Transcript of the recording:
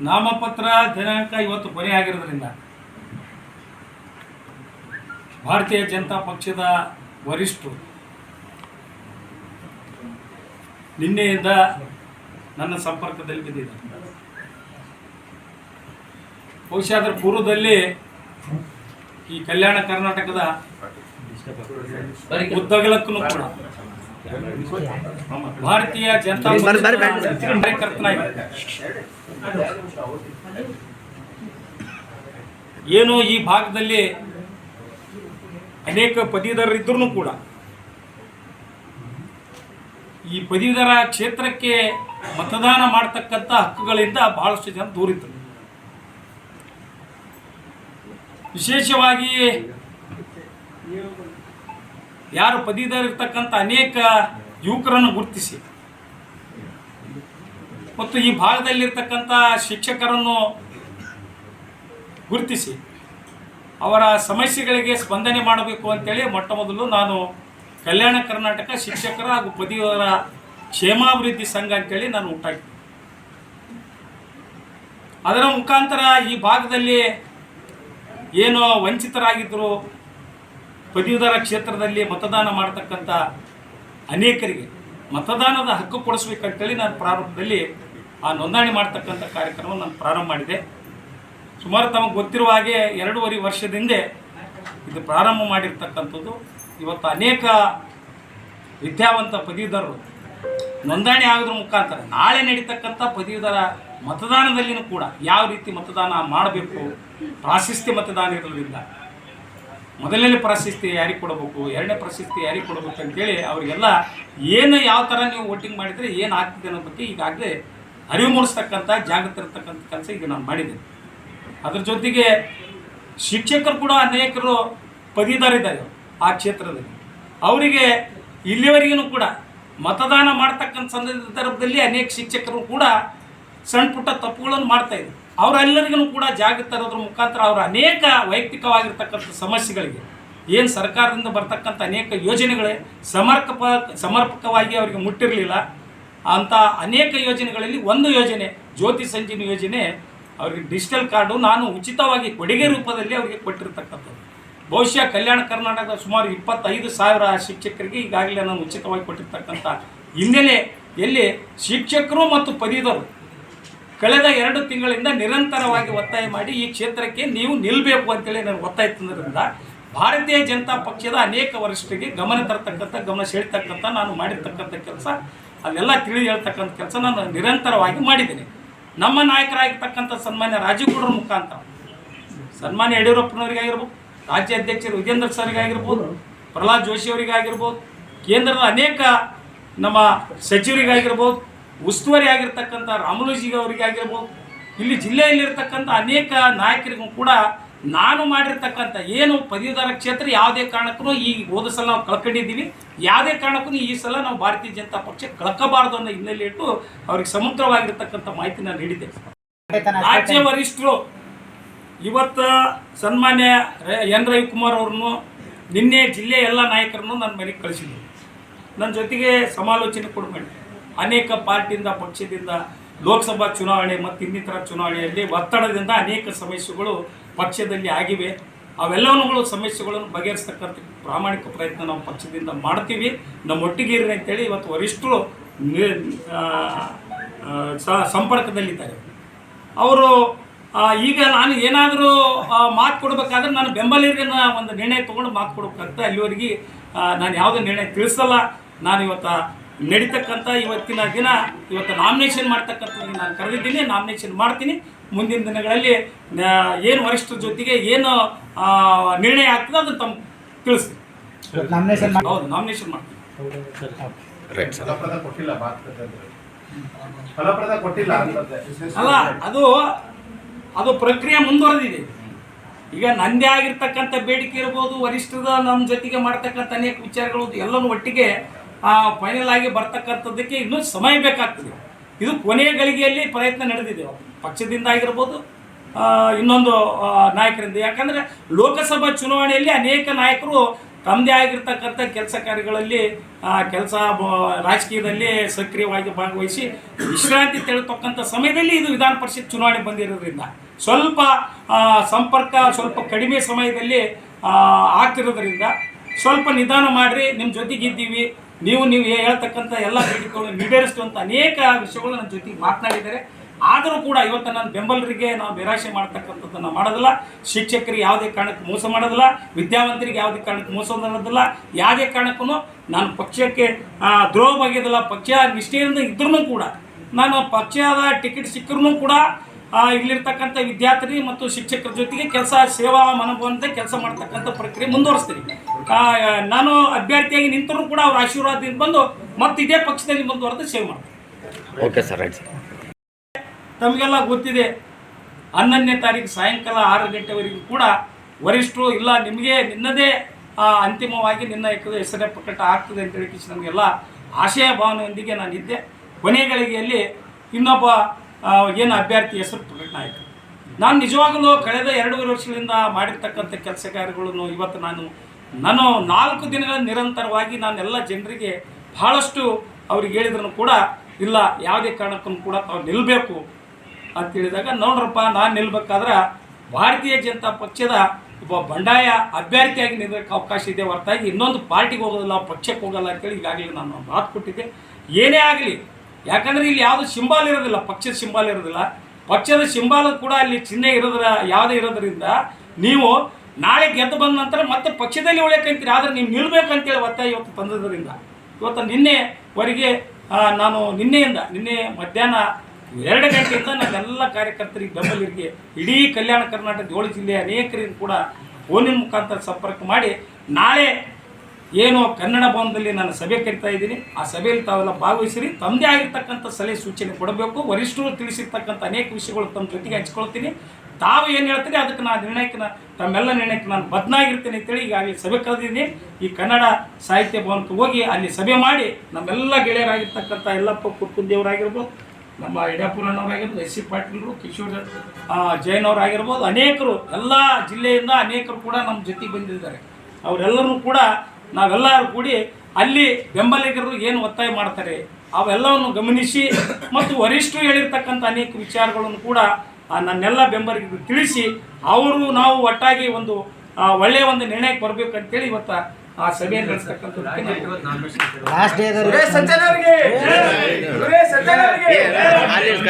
ನಾಮಪತ್ರ ದಿನಾಂಕ ಇವತ್ತು ಕೊನೆ ಆಗಿರೋದ್ರಿಂದ ಭಾರತೀಯ ಜನತಾ ಪಕ್ಷದ ವರಿಷ್ಠರು ನಿನ್ನೆಯಿಂದ ನನ್ನ ಸಂಪರ್ಕದಲ್ಲಿ ಬಿದ್ದಿದ್ದಾರೆ ಬಹುಶಃ ಅದರ ಪೂರ್ವದಲ್ಲಿ ಈ ಕಲ್ಯಾಣ ಕರ್ನಾಟಕದ ಉದ್ದಗಲಕ್ಕೂ ಕೂಡ. ಭಾರತೀಯ ಜನತಾ ಕಾರ್ಯಕರ್ತನಾಗಿ ಏನು ಈ ಭಾಗದಲ್ಲಿ ಅನೇಕ ಪದವೀಧರರಿದ್ರೂ ಕೂಡ ಈ ಪದವೀಧರ ಕ್ಷೇತ್ರಕ್ಕೆ ಮತದಾನ ಮಾಡ್ತಕ್ಕಂಥ ಹಕ್ಕುಗಳಿಂದ ಬಹಳಷ್ಟು ಜನ ದೂರಿದ್ದರು ವಿಶೇಷವಾಗಿ ಯಾರು ಪದೀದಾರಿರ್ತಕ್ಕಂಥ ಅನೇಕ ಯುವಕರನ್ನು ಗುರುತಿಸಿ. ಮತ್ತು ಈ ಭಾಗದಲ್ಲಿರ್ತಕ್ಕಂಥ ಶಿಕ್ಷಕರನ್ನು ಗುರುತಿಸಿ. ಅವರ ಸಮಸ್ಯೆಗಳಿಗೆ ಸ್ಪಂದನೆ ಮಾಡಬೇಕು ಅಂತೇಳಿ ಮೊಟ್ಟ ಮೊದಲು ನಾನು ಕಲ್ಯಾಣ ಕರ್ನಾಟಕ ಶಿಕ್ಷಕರ ಹಾಗೂ ಪದವೀಧರ ಕ್ಷೇಮಾಭಿವೃದ್ಧಿ ಸಂಘ ಅಂತೇಳಿ ನಾನು ಉಂಟಾಗಿ ಅದರ ಮುಖಾಂತರ ಈ ಭಾಗದಲ್ಲಿ ಏನು ವಂಚಿತರಾಗಿದ್ದರು ಪದವೀಧರ ಕ್ಷೇತ್ರದಲ್ಲಿ ಮತದಾನ ಮಾಡತಕ್ಕಂಥ ಅನೇಕರಿಗೆ ಮತದಾನದ ಹಕ್ಕು ಕೊಡಿಸ್ಬೇಕಂತೇಳಿ ನಾನು ಪ್ರಾರಂಭದಲ್ಲಿ ಆ ನೋಂದಣಿ ಮಾಡ್ತಕ್ಕಂಥ ಕಾರ್ಯಕ್ರಮ ನಾನು ಪ್ರಾರಂಭ ಮಾಡಿದೆ. ಸುಮಾರು ತಮಗೆ ಗೊತ್ತಿರುವ ಹಾಗೆ ಎರಡೂವರೆ ವರ್ಷದಿಂದ ಇದು ಪ್ರಾರಂಭ ಮಾಡಿರ್ತಕ್ಕಂಥದ್ದು. ಇವತ್ತು ಅನೇಕ ವಿದ್ಯಾವಂತ ಪದವೀಧರರು ನೋಂದಣಿ ಆಗೋದ್ರ ಮುಖಾಂತರ ನಾಳೆ ನಡೀತಕ್ಕಂಥ ಪದವೀಧರ ಮತದಾನದಲ್ಲಿಯೂ ಕೂಡ ಯಾವ ರೀತಿ ಮತದಾನ ಮಾಡಬೇಕು, ಪ್ರಾಶಸ್ತ್ಯ ಮತದಾನ ಇರೋದ್ರಿಂದ ಮೊದಲನೇ ಪ್ರಶಸ್ತಿ ಯಾರಿಗೆ ಕೊಡಬೇಕು? ಎರಡನೇ ಪ್ರಶಸ್ತಿ ಯಾರಿಗೆ ಕೊಡಬೇಕು ಅಂತೇಳಿ ಅವರಿಗೆಲ್ಲ ಏನು ಯಾವ ಥರ ನೀವು ವೋಟಿಂಗ್ ಮಾಡಿದರೆ ಏನು ಆಗ್ತಿದೆ ಅನ್ನೋ ಬಗ್ಗೆ ಈಗಾಗಲೇ ಅರಿವು ಮೂಡಿಸ್ತಕ್ಕಂಥ, ಜಾಗೃತಿ ಇರ್ತಕ್ಕಂಥ ಕೆಲಸ ಈಗ ನಾನು ಮಾಡಿದ್ದೇನೆ ಅದ್ರ ಜೊತೆಗೆ ಶಿಕ್ಷಕರು ಕೂಡ ಅನೇಕರು ಪದೀದಾರಿದ್ದಾರೆ ಆ ಕ್ಷೇತ್ರದಲ್ಲಿ. ಅವರಿಗೆ ಇಲ್ಲಿವರೆಗೂ ಕೂಡ ಮತದಾನ ಮಾಡ್ತಕ್ಕಂಥ ಸಂದರ್ಭದಲ್ಲಿ ಅನೇಕ ಶಿಕ್ಷಕರು ಕೂಡ ಸಣ್ಣ ಪುಟ್ಟ ತಪ್ಪುಗಳನ್ನು ಮಾಡ್ತಾ ಇದ್ರು ಅವರೆಲ್ಲರಿಗೂ ಕೂಡ ಜಾಗ ತರೋದ್ರ ಮುಖಾಂತರ ಅವರ ಅನೇಕ ವೈಯಕ್ತಿಕವಾಗಿರ್ತಕ್ಕಂಥ ಸಮಸ್ಯೆಗಳಿಗೆ, ಏನು ಸರ್ಕಾರದಿಂದ ಬರ್ತಕ್ಕಂಥ ಅನೇಕ ಯೋಜನೆಗಳೇ ಸಮರ್ಪಕ, ಸಮರ್ಪಕವಾಗಿ ಅವರಿಗೆ ಮುಟ್ಟಿರಲಿಲ್ಲ. ಅಂಥ ಅನೇಕ ಯೋಜನೆಗಳಲ್ಲಿ ಒಂದು ಯೋಜನೆ, ಜ್ಯೋತಿ ಸಂಜೀವಿ ಯೋಜನೆ ಅವರಿಗೆ ಡಿಜಿಟಲ್ ಕಾರ್ಡು ನಾನು ಉಚಿತವಾಗಿ ಕೊಡುಗೆ ರೂಪದಲ್ಲಿ ಅವರಿಗೆ ಕೊಟ್ಟಿರ್ತಕ್ಕಂಥದ್ದು. ಬಹುಶಃ ಕಲ್ಯಾಣ ಕರ್ನಾಟಕದ ಸುಮಾರು ಇಪ್ಪತ್ತೈದು ಸಾವಿರ ಶಿಕ್ಷಕರಿಗೆ ಈಗಾಗಲೇ ನಾನು ಉಚಿತವಾಗಿ ಕೊಟ್ಟಿರ್ತಕ್ಕಂಥ ಹಿನ್ನೆಲೆ ಎಲ್ಲಿ ಶಿಕ್ಷಕರು ಮತ್ತು ಪದವೀಧರು ಕಳೆದ ಎರಡು ತಿಂಗಳಿಂದ ನಿರಂತರವಾಗಿ ಒತ್ತಾಯ ಮಾಡಿ ಈ ಕ್ಷೇತ್ರಕ್ಕೆ ನೀವು ನಿಲ್ಲಬೇಕು ಅಂತೇಳಿ ನಾನು ಒತ್ತಾಯ ತಂದ್ರಿಂದ ಭಾರತೀಯ ಜನತಾ ಪಕ್ಷದ ಅನೇಕ ವರಿಷ್ಠರಿಗೆ ಗಮನ ತರತಕ್ಕಂಥ, ಗಮನ ಸೆಳಿತಕ್ಕಂಥ, ನಾನು ಮಾಡಿರ್ತಕ್ಕಂಥ ಕೆಲಸ, ಅಲ್ಲೆಲ್ಲ ತಿಳಿದು ಹೇಳ್ತಕ್ಕಂಥ ಕೆಲಸ ನಾನು ನಿರಂತರವಾಗಿ ಮಾಡಿದ್ದೇನೆ. ನಮ್ಮ ನಾಯಕರಾಗಿರ್ತಕ್ಕಂಥ ಸನ್ಮಾನ್ಯ ರಾಜೀವ್ಗೌಡರ ಮುಖಾಂತರ, ಸನ್ಮಾನ್ಯ ಯಡಿಯೂರಪ್ಪನವರಿಗಾಗಿರ್ಬೋದು ರಾಜ್ಯ ಅಧ್ಯಕ್ಷರು ವಿಜೇಂದ್ರ ಸರ್ಗಾಗಿರ್ಬೋದು, ಪ್ರಹ್ಲಾದ್ ಜೋಶಿ ಅವರಿಗಾಗಿರ್ಬೋದು, ಕೇಂದ್ರದ ಅನೇಕ ನಮ್ಮ ಸಚಿವರಿಗಾಗಿರ್ಬೋದು ಉಸ್ತುವಾರಿ ಆಗಿರ್ತಕ್ಕಂಥ ಅವರಿಗೆ ಆಗಿರ್ಬೋದು, ಇಲ್ಲಿ ಜಿಲ್ಲೆಯಲ್ಲಿರ್ತಕ್ಕಂಥ ಅನೇಕ ನಾಯಕರಿಗೂ ಕೂಡ ನಾನು ಮಾಡಿರ್ತಕ್ಕಂಥ ಏನು ಪದವೀಧರ ಕ್ಷೇತ್ರ ಯಾವುದೇ ಕಾರಣಕ್ಕೂ ಈ ಹೋದ ಸಲ ನಾವು ಕಳ್ಕೊಂಡಿದ್ದೀವಿ. ಯಾವುದೇ ಕಾರಣಕ್ಕೂ ಈ ಸಲ ನಾವು ಭಾರತೀಯ ಜನತಾ ಪಕ್ಷ ಕಳ್ಕಬಾರದು ಅನ್ನೋ ಹಿನ್ನೆಲೆ ಇಟ್ಟು ಅವ್ರಿಗೆ ಸಮಗ್ರವಾಗಿರ್ತಕ್ಕಂಥ ಮಾಹಿತಿ ನಾನು ನೀಡಿದ್ದೆ ರಾಜ್ಯ ವರಿಷ್ಠರು ಇವತ್ತು ಸನ್ಮಾನ್ಯ ಎನ್ ರವಿಕುಮಾರ್ ಅವ್ರನ್ನು ನಿನ್ನೆ ಜಿಲ್ಲೆಯ ಎಲ್ಲ ನಾಯಕರನ್ನು ನನ್ನ ಮನೆಗೆ ಕಳಿಸಿದ್ದೀನಿ ನನ್ನ ಜೊತೆಗೆ ಸಮಾಲೋಚನೆ ಕೂಡ ಅನೇಕ ಪಾರ್ಟಿಯಿಂದ, ಪಕ್ಷದಿಂದ, ಲೋಕಸಭಾ ಚುನಾವಣೆ ಮತ್ತು ಇನ್ನಿತರ ಚುನಾವಣೆಯಲ್ಲಿ ಒತ್ತಡದಿಂದ ಅನೇಕ ಸಮಸ್ಯೆಗಳು ಪಕ್ಷದಲ್ಲಿ ಆಗಿವೆ. ಅವೆಲ್ಲವನ್ನೂ ಸಮಸ್ಯೆಗಳನ್ನು ಬಗೆಹರಿಸ್ತಕ್ಕಂಥ ಪ್ರಾಮಾಣಿಕ ಪ್ರಯತ್ನ ನಾವು ಪಕ್ಷದಿಂದ ಮಾಡ್ತೀವಿ. ನಮ್ಮ ಇರ್ರಿ ಅಂತೇಳಿ ಇವತ್ತು ವರಿಷ್ಠರು ಸಂಪರ್ಕದಲ್ಲಿದ್ದಾರೆ. ಅವರು ಈಗ ನಾನು ಏನಾದರೂ ಮಾತು ಕೊಡಬೇಕಾದ್ರೆ ನಾನು ಬೆಂಬಲಿಗರನ್ನ ಒಂದು ನಿರ್ಣಯ ತೊಗೊಂಡು ಮಾತು ಕೊಡಬೇಕಾಗ್ತದೆ ಅಲ್ಲಿವರೆಗೆ ನಾನು ಯಾವುದೇ ನಿರ್ಣಯ ತಿಳಿಸಲ್ಲ. ನಾನು ಇವತ್ತು ನಡೀತಕ್ಕಂಥ ಇವತ್ತಿನ ದಿನ ಇವತ್ತು ನಾಮಿನೇಷನ್ ಮಾಡ್ತಕ್ಕಂಥ ನಾನು ಕರೆದಿದ್ದೀನಿ ನಾಮಿನೇಷನ್ ಮಾಡ್ತೀನಿ. ಮುಂದಿನ ದಿನಗಳಲ್ಲಿ ಏನು ವರಿಷ್ಠರ ಜೊತೆಗೆ ಏನು ನಿರ್ಣಯ ಆಗ್ತದೆ ಅದನ್ನು ತಮ್ಮ ತಿಳಿಸ್ತೀನಿ. ನಾಮಿನೇಷನ್ ಹೌದು ನಾಮಿನೇಷನ್ ಮಾಡ್ತೀನಿ. ಫಲಪ್ರದ ಕೊಟ್ಟಿಲ್ಲ ಮಾತುಕತೆ ಫಲಪ್ರದ ಕೊಟ್ಟಿಲ್ಲ ಅಂತಂದೆ ಅಲ್ಲ ಅದು ಅದು ಪ್ರಕ್ರಿಯೆ ಮುಂದುವರೆದಿದೆ. ಈಗ ನಂದೇ ಆಗಿರ್ತಕ್ಕಂಥ ಬೇಡಿಕೆ ಇರ್ಬೋದು ವರಿಷ್ಠದ ನಮ್ಮ ಜೊತೆಗೆ ಮಾಡ್ತಕ್ಕಂಥ ಅನೇಕ ವಿಚಾರಗಳು ಎಲ್ಲನೂ ಒಟ್ಟಿಗೆ ಫೈನಲ್ ಆಗಿ ಬರ್ತಕ್ಕಂಥದ್ದಕ್ಕೆ ಇನ್ನೂ ಸಮಯ ಬೇಕಾಗ್ತದೆ. ಇದು ಕೊನೆಯ ಗಳಿಗೆಯಲ್ಲಿ ಪ್ರಯತ್ನ ನಡೆದಿದೆ. ಪಕ್ಷದಿಂದ ಆಗಿರ್ಬೋದು ಆ, ಇನ್ನೊಂದು ಆ, ನಾಯಕರಿಂದ. ಯಾಕಂದರೆ ಲೋಕಸಭಾ ಚುನಾವಣೆಯಲ್ಲಿ ಅನೇಕ ನಾಯಕರು ತಮ್ಮದೇ ಆಗಿರ್ತಕ್ಕಂಥ ಕೆಲಸ ಕಾರ್ಯಗಳಲ್ಲಿ ಕೆಲಸ ರಾಜಕೀಯದಲ್ಲಿ ಸಕ್ರಿಯವಾಗಿ ಭಾಗವಹಿಸಿ ವಿಶ್ರಾಂತಿ ತೆಗೆದುತಕ್ಕಂಥ ಸಮಯದಲ್ಲಿ ಇದು ವಿಧಾನ ಪರಿಷತ್ ಚುನಾವಣೆ ಬಂದಿರೋದ್ರಿಂದ. ಸ್ವಲ್ಪ ಆ, ಸಂಪರ್ಕ ಸ್ವಲ್ಪ ಕಡಿಮೆ ಸಮಯದಲ್ಲಿ ಆ, ಆಗ್ತಿರೋದ್ರಿಂದ ಸ್ವಲ್ಪ ನಿಧಾನ ಮಾಡಿರಿ ನಿಮ್ಮ ಜೊತೆಗಿದ್ದೀವಿ ನೀವು ನೀವು ಹೇಳ್ತಕ್ಕಂಥ ಎಲ್ಲ ಬೇಡಿಕೆಗಳನ್ನು ಈಡೇರಿಸುವಂಥ ಅನೇಕ ವಿಷಯಗಳು ನನ್ನ ಜೊತೆಗೆ ಮಾತನಾಡಿದ್ದಾರೆ. ಆದರೂ ಕೂಡ ಇವತ್ತು ನನ್ನ ಬೆಂಬಲರಿಗೆ ನಾವು ನಿರಾಶೆ ಮಾಡ್ತಕ್ಕಂಥದ್ದನ್ನು ಮಾಡೋದಿಲ್ಲ. ಶಿಕ್ಷಕರಿಗೆ ಯಾವುದೇ ಕಾರಣಕ್ಕೆ ಮೋಸ ಮಾಡೋದಿಲ್ಲ. ವಿದ್ಯಾವಂತರಿಗೆ ಯಾವುದೇ ಕಾರಣಕ್ಕೆ ಮೋಸ ಮಾಡೋದಿಲ್ಲ. ಯಾವುದೇ ಕಾರಣಕ್ಕೂ ನಾನು ಪಕ್ಷಕ್ಕೆ ದ್ರೋಹವಾಗಿದ್ದಲ್ಲ, ಪಕ್ಷ ನಿಷ್ಠೆಯಿಂದ ಇದ್ರೂ ಕೂಡ ನಾನು ಪಕ್ಷದ ಟಿಕೆಟ್ ಸಿಕ್ಕರೂ ಕೂಡ ಇಲ್ಲಿರ್ತಕ್ಕಂಥ ವಿದ್ಯಾರ್ಥಿ ಮತ್ತು ಶಿಕ್ಷಕರ ಜೊತೆಗೆ ಕೆಲಸ ಸೇವಾ ಮನೋಭಾವದಿಂದ ಕೆಲಸ ಮಾಡ್ತಕ್ಕಂಥ ಪ್ರಕ್ರಿಯೆ ಮುಂದುವರಿಸ್ತೀನಿ. ನಾನು ಅಭ್ಯರ್ಥಿಯಾಗಿ ನಿಂತರೂ ಕೂಡ ಅವ್ರ ಆಶೀರ್ವಾದದಿಂದ ಬಂದು ಮತ್ತೆ ಇದೇ ಪಕ್ಷದಲ್ಲಿ ಮುಂದುವರೆದು ಸೇವೆ ಮಾಡ್ತೀನಿ. ಓಕೆ ಸರ್ ತಮಗೆಲ್ಲ ಗೊತ್ತಿದೆ ಹನ್ನೊಂದನೇ ತಾರೀಕು ಸಾಯಂಕಾಲ ಆರು ಗಂಟೆವರೆಗೂ ಕೂಡ ವರಿಷ್ಠರು ಇಲ್ಲ ನಿಮಗೆ ನಿನ್ನದೇ ಅಂತಿಮವಾಗಿ ನಿನ್ನ ಹೆಸರು ಪ್ರಕಟ ಆಗ್ತದೆ ಅಂತ ಹೇಳಿ ನಮಗೆಲ್ಲ ಆಶಯ ಭಾವನೆಯೊಂದಿಗೆ ನಾನು ಇದ್ದೆ ಕೊನೆಗಳಿಗೆಯಲ್ಲಿ ಇನ್ನೊಬ್ಬ ಏನು ಅಭ್ಯರ್ಥಿ ಹೆಸರು ಪ್ರಕಟ ಆಯಿತು ನಾನು ನಿಜವಾಗಲೂ ಕಳೆದ ಎರಡೂವರೆ ವರ್ಷಗಳಿಂದ ಮಾಡಿರ್ತಕ್ಕಂಥ ಕೆಲಸ ಕಾರ್ಯಗಳನ್ನು ಇವತ್ತು ನಾನು ನಾನು ನಾಲ್ಕು ದಿನಗಳ ನಿರಂತರವಾಗಿ ನಾನೆಲ್ಲ ಜನರಿಗೆ ಬಹಳಷ್ಟು ಅವ್ರಿಗೆ ಹೇಳಿದ್ರು ಕೂಡ ಇಲ್ಲ, ಯಾವುದೇ ಕಾರಣಕ್ಕೂ ಕೂಡ ತಾವು ನಿಲ್ಲಬೇಕು ಅಂತ ಹೇಳಿದಾಗ, ನೋಡ್ರಪ್ಪ, ನಾನು ನಿಲ್ಬೇಕಾದ್ರೆ ಭಾರತೀಯ ಜನತಾ ಪಕ್ಷದ ಒಬ್ಬ ಬಂಡಾಯ ಅಭ್ಯರ್ಥಿಯಾಗಿ ನಿಲ್ಲಕ್ಕೆ ಅವಕಾಶ ಇದೆ ಹೊರತಾಗಿ ಇನ್ನೊಂದು ಪಾರ್ಟಿಗೆ ಹೋಗೋದಿಲ್ಲ, ಪಕ್ಷಕ್ಕೆ ಹೋಗಲ್ಲ ಅಂತೇಳಿ ಈಗಾಗಲೇ ನಾನು ಮಾತು ಕೊಟ್ಟಿದ್ದೆ. ಏನೇ ಆಗಲಿ ಯಾಕಂದರೆ ಇಲ್ಲಿ ಯಾವುದು ಸಿಂಬಾಲ್ ಇರೋದಿಲ್ಲ, ಪಕ್ಷದ ಸಿಂಬಾಲ್ ಇರೋದಿಲ್ಲ. ಪಕ್ಷದ ಸಿಂಬಾಲ್ ಕೂಡ ಅಲ್ಲಿ ಚಿಹ್ನೆ ಇರೋದ್ರ, ಯಾವುದೇ ಇರೋದ್ರಿಂದ ನೀವು ನಾಳೆ ಗೆದ್ದು ಬಂದ ನಂತರ ಮತ್ತೆ ಪಕ್ಷದಲ್ಲಿ ಉಳಿಯಕ್ಕಂತೀರಿ ಆದರೆ ನೀವು ನಿಲ್ಬೇಕಂತೇಳಿ ಒತ್ತಾಯ ಇವತ್ತು ತಂದದ್ರಿಂದ ಇವತ್ತು ನಿನ್ನೆವರೆಗೆ ನಾನು ನಿನ್ನೆಯಿಂದ, ನಿನ್ನೆ ಮಧ್ಯಾಹ್ನ ಎರಡು ಗಂಟೆಯಿಂದ ನನ್ನೆಲ್ಲ ಕಾರ್ಯಕರ್ತರಿಗೆ, ಬೆಂಬಲಿಗರಿಗೆ, ಇಡೀ ಕಲ್ಯಾಣ ಕರ್ನಾಟಕದ ಏಳು ಜಿಲ್ಲೆಯ ಅನೇಕರಿಂದ ಕೂಡ ಫೋನಿನ ಮುಖಾಂತರ ಸಂಪರ್ಕ ಮಾಡಿ ನಾಳೆ ಏನು ಕನ್ನಡ ಭವನದಲ್ಲಿ ನಾನು ಸಭೆ ಕರಿತಾ ಇದ್ದೀನಿ. ಆ ಸಭೆಯಲ್ಲಿ ತಾವೆಲ್ಲ ಭಾಗವಹಿಸಿರಿ. ತಮ್ಮದೇ ಆಗಿರ್ತಕ್ಕಂಥ ಸಲಹೆ ಸೂಚನೆ ಕೊಡಬೇಕು. ವರಿಷ್ಠರು ತಿಳಿಸಿರ್ತಕ್ಕಂಥ ಅನೇಕ ವಿಷಯಗಳು ತಮ್ಮ ಜೊತೆಗೆ ಹಂಚ್ಕೊಳ್ತೀನಿ. ತಾವು ಏನು ಹೇಳ್ತೀರಿ ಅದಕ್ಕೆ ನಾನು ನಿರ್ಣಯಕ್ಕೆ ತಮ್ಮೆಲ್ಲ ನಿರ್ಣಯಕ್ಕೆ ನಾನು ಬದ್ನಾಗಿರ್ತೀನಿ ಅಂತೇಳಿ ಈಗಾಗಲೇ ಸಭೆ ಕರೆದಿದ್ದೀನಿ. ಈ ಕನ್ನಡ ಸಾಹಿತ್ಯ ಭವನಕ್ಕೆ ಹೋಗಿ ಅಲ್ಲಿ ಸಭೆ ಮಾಡಿ ನಮ್ಮೆಲ್ಲ ಗೆಳೆಯರಾಗಿರ್ತಕ್ಕಂಥ ಎಲ್ಲಪ್ಪ ಕುರ್ಕುಂದೇವರಾಗಿರ್ಬೋದು ನಮ್ಮ ಯಡಿಯೂರಪ್ಪನವರಾಗಿರ್ಬೋದು ಎಸ್ ಸಿ ಪಾಟೀಲರು, ಕಿಶೋರ್ ಜೈನ್ ಅವರಾಗಿರ್ಬೋದು, ಅನೇಕರು ಎಲ್ಲ ಜಿಲ್ಲೆಯಿಂದ ಅನೇಕರು ಕೂಡ ನಮ್ಮ ಜೊತೆಗೆ ಬಂದಿದ್ದಾರೆ. ಅವರೆಲ್ಲರೂ ಕೂಡ ನಾವೆಲ್ಲರೂ ಕೂಡಿ ಅಲ್ಲಿ ಬೆಂಬಲಿಗರು ಏನು ಒತ್ತಾಯ ಮಾಡ್ತಾರೆ ಅವೆಲ್ಲವನ್ನು ಗಮನಿಸಿ ಮತ್ತು ವರಿಷ್ಠರು ಹೇಳಿರ್ತಕ್ಕಂಥ ಅನೇಕ ವಿಚಾರಗಳನ್ನು ಕೂಡ ಆ, ನನ್ನೆಲ್ಲ ಬೆಂಬಲಿಗರು ತಿಳಿಸಿ ಅವರು ನಾವು ಒಟ್ಟಾಗಿ ಒಂದು ಒಳ್ಳೆಯ ಒಂದು ನಿರ್ಣಯಕ್ಕೆ ಬರಬೇಕಂತೇಳಿ ಇವತ್ತು ಆ ಸಭೆಯಲ್ಲಿ ನಡೆಸ್ತಕ್ಕಂಥದ್ದಕ್ಕೆ